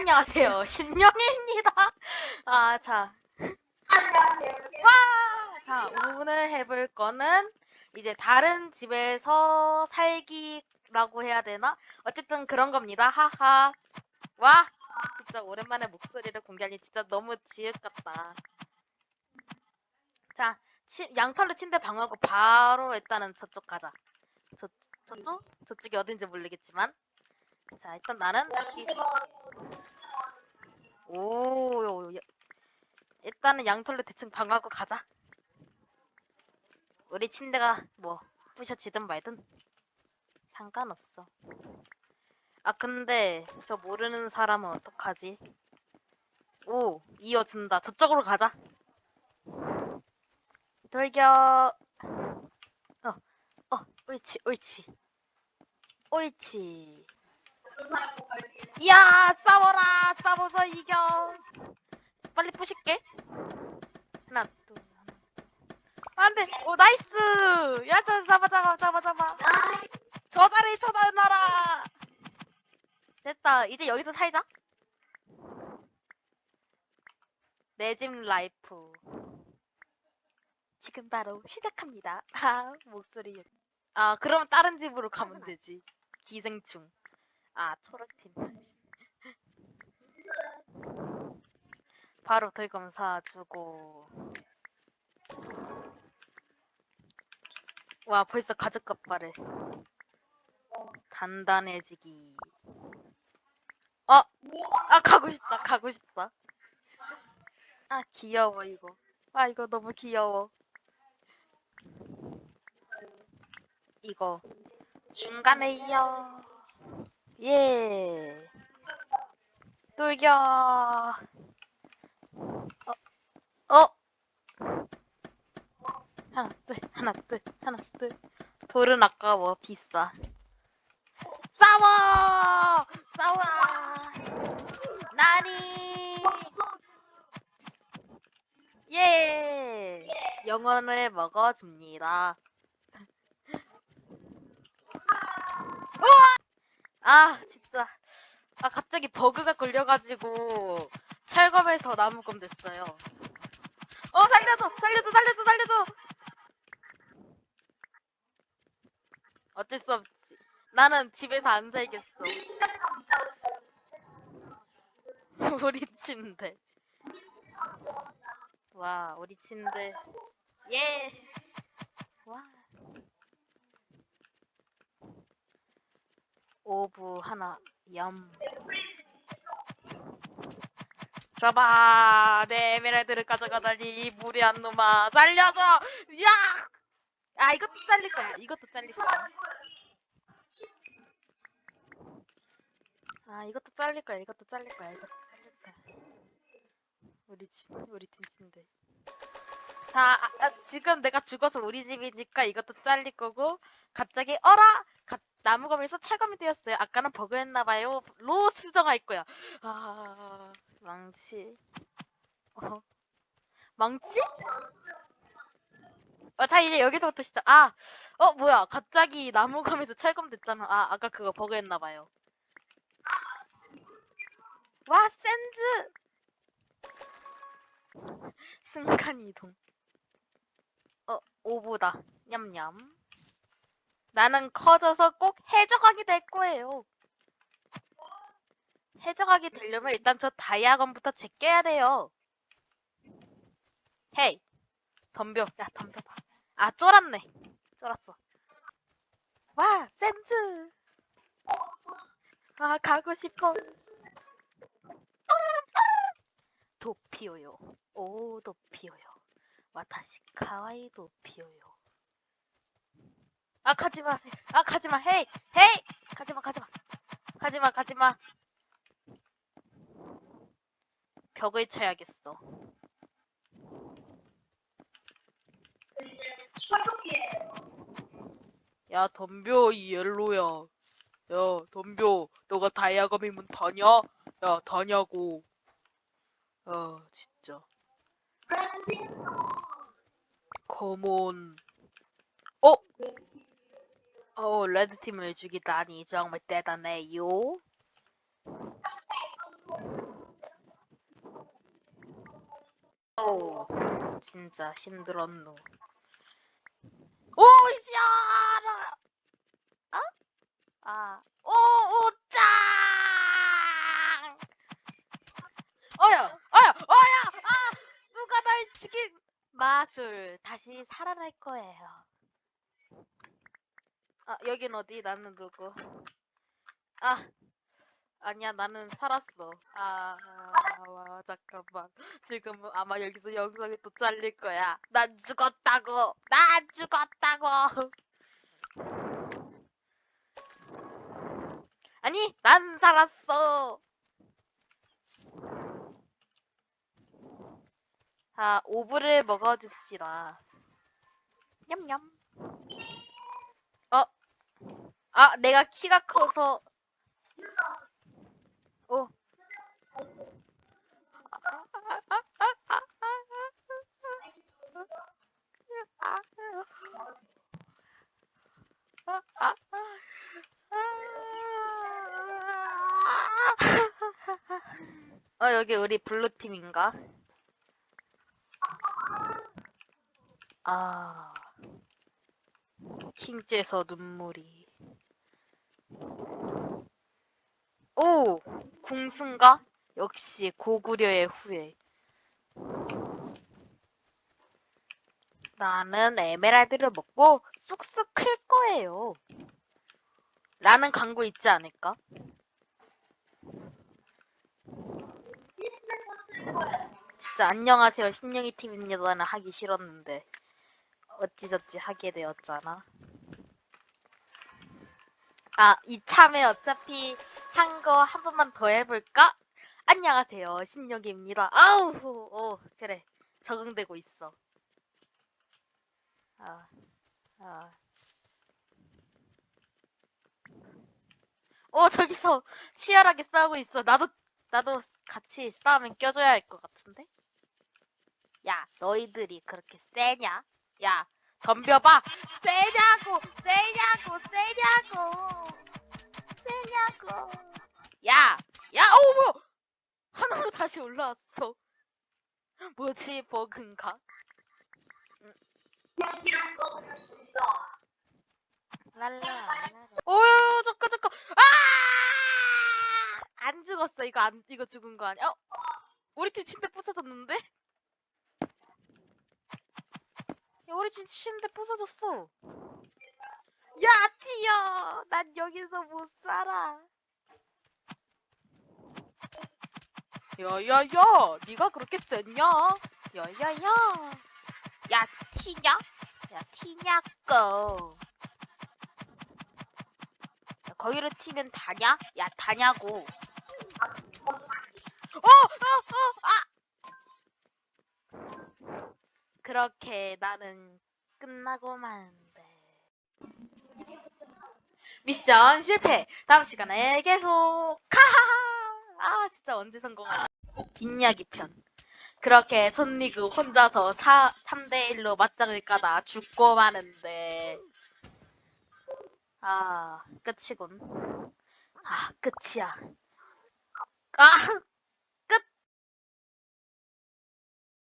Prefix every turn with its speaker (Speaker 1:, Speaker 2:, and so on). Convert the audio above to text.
Speaker 1: 안녕하세요. 신영입니다. 아, 자.
Speaker 2: 안녕하세요.
Speaker 1: 와! 자, 오늘 해볼 거는 이제 다른 집에서 살기라고 해야 되나? 어쨌든 그런 겁니다. 하하. 와! 진짜 오랜만에 목소리를 공개하니 진짜 너무 지읒 같다. 자, 치, 양털로 침대 방하고 바로 일단은 저쪽 가자. 저, 저쪽? 저쪽이 어딘지 모르겠지만. 자, 일단 나는 여기 오, 야- 일단은 양털로 대충 방하고 가자. 우리 침대가 뭐 부셔지든 말든 상관없어. 아 근데 저 모르는 사람은 어떡하지? 오, 이어준다. 저쪽으로 가자. 돌격. 어, 어, 옳지, 옳지. 옳지. 이야, 싸워라! 싸워서 이겨! 빨리 부실게. 하나, 둘, 하나. 안 돼! 오, 나이스! 야, 자, 잡아, 잡아, 잡아, 잡아. 저 자리 쳐다놔라! 됐다. 이제 여기서 살자. 내 집 라이프. 지금 바로 시작합니다. 아, 목소리. 아, 그러면 다른 집으로 가면 되지. 기생충. 아, 초록팀. 바로 돌검 사주고. 와, 벌써 kap발에 단단해지기. 어! 아, 가고 싶다, 가고 싶다. 아, 귀여워, 이거. 아, 이거 너무 귀여워. 이거. 중간에 이어. 예. 돌격. 어, 어. 하나, 둘, 하나, 둘, 하나, 둘. 돌은 아까워, 비싸. 싸워! 싸워라! 나니! 예! 영혼을 먹어줍니다. 우와! 아, 진짜. 아, 갑자기 버그가 걸려가지고 철검에서 나무검 됐어요. 어, 살려줘! 살려줘! 살려줘! 살려줘! 어쩔 수 없지. 나는 집에서 안 살겠어. 우리 침대. 와, 우리 침대. 예! 와. 오브 하나, 얌. 잡아! 내 에메랄드를 가져가다니, 이 무리한 놈아. 살려줘! 야! 아, 이것도 잘릴 거야. 이것도 잘릴 거야. 아, 이것도 잘릴 거야. 이것도 잘릴 거야. 이것도 잘릴 거야. 우리 집, 우리 팀 침대. 자, 아, 아, 지금 내가 죽어서 우리 집이니까 이것도 잘릴 거고, 갑자기, 어라! 가, 나무검에서 철검이 되었어요. 아까는 버그였나봐요. 로 수정할 거야. 아, 망치. 어. 망치? 어, 자, 이제 여기서부터 시작. 아, 어, 뭐야. 갑자기 나무검에서 철검 됐잖아. 아, 아까 그거 버그였나봐요. 와, 센즈! 순간 이동. 어, 오보다. 냠냠. 나는 커져서 꼭 해적하게 될 거예요. 해적하게 되려면 일단 저 다이아건부터 제껴야 돼요. 헤이. 덤벼. 야, 덤벼봐. 아, 쫄았네. 쫄았어. 와, 센즈! 아, 가고 싶어. 도피오요. 오, 도피오요. 와타시 카와이 도피오요. 아, 가지 마세요. 아, 가지 마. 헤이! 헤이! 가지 마, 가지 마. 가지 마, 가지 마. 벽을 쳐야겠어. 야, 덤벼, 이 옐로야. 야, 덤벼. 너가 다이아검이면 다냐? 야, 다냐고. 아, 진짜. 컴온. 어? 어, 오, 레드팀을 죽이다니 정말 대단해요. 오, 진짜 힘들었노. 오, 이시아라! 아? 어? 아, 오, 오, 짱! 어야, 어야, 어야! 아! 누가 날 죽인 마술, 다시 살아날 거예요. 아, 여긴 어디? 나는 누구? 아, 아니야, 나는 살았어. 아, 와, 잠깐만. 지금은 아마 여기서 영상이 또 잘릴 거야. 난 죽었다고! 난 죽었다고! 아니, 난 살았어! 자, 오브를 먹어줍시다. 냠냠. 어? 아, 내가 키가 커서. 어. 어, 여기 우리 블루팀인가? 아. 킹째서 눈물이. 오! 궁순가? 역시 고구려의 후예. 나는 에메랄드를 먹고 쑥쑥 클 거예요. 라는 광고 있지 않을까? 진짜 안녕하세요 신영이 팀입니다는 하기 싫었는데 어찌저찌 하게 되었잖아. 아 이참에 어차피 한 거 한 번만 더 해볼까? 안녕하세요 신영입니다. 아우 오 그래 적응되고 있어. 아 아. 어 저기서 치열하게 싸우고 있어. 나도 나도 같이 싸우면 껴줘야 할 것 같은데? 야, 너희들이 그렇게 세냐? 야, 덤벼봐! 세냐고! 세냐고! 세냐고! 야! 야! 어, 뭐야! 하나로 올라왔어. 뭐지, 버그인가? 랄라, 오유, 잠깐, 잠깐! 아! 안 죽었어. 이거 안, 이거 죽은 거 아니야? 어? 우리 팀 침대 부서졌는데? 야, 우리 팀 침대 부서졌어. 야, 티어! 난 여기서 못 살아. 야야야, 네가 그렇게 셌냐? 야야야, 야 티냐? 야 티냐고. 야, 거기로 튀면 다냐? 야 다냐고. 어, 어, 어, 아! 그렇게 나는 끝나고 마는데. 미션 실패. 다음 시간에 계속. 카하하. 아 진짜 언제 성공하나. 뒷이야기 편. 그렇게 손리그 혼자서 4, 3대 1로 맞짱을 까다 죽고 마는데. 아, 끝이군. 아, 끝이야. 아,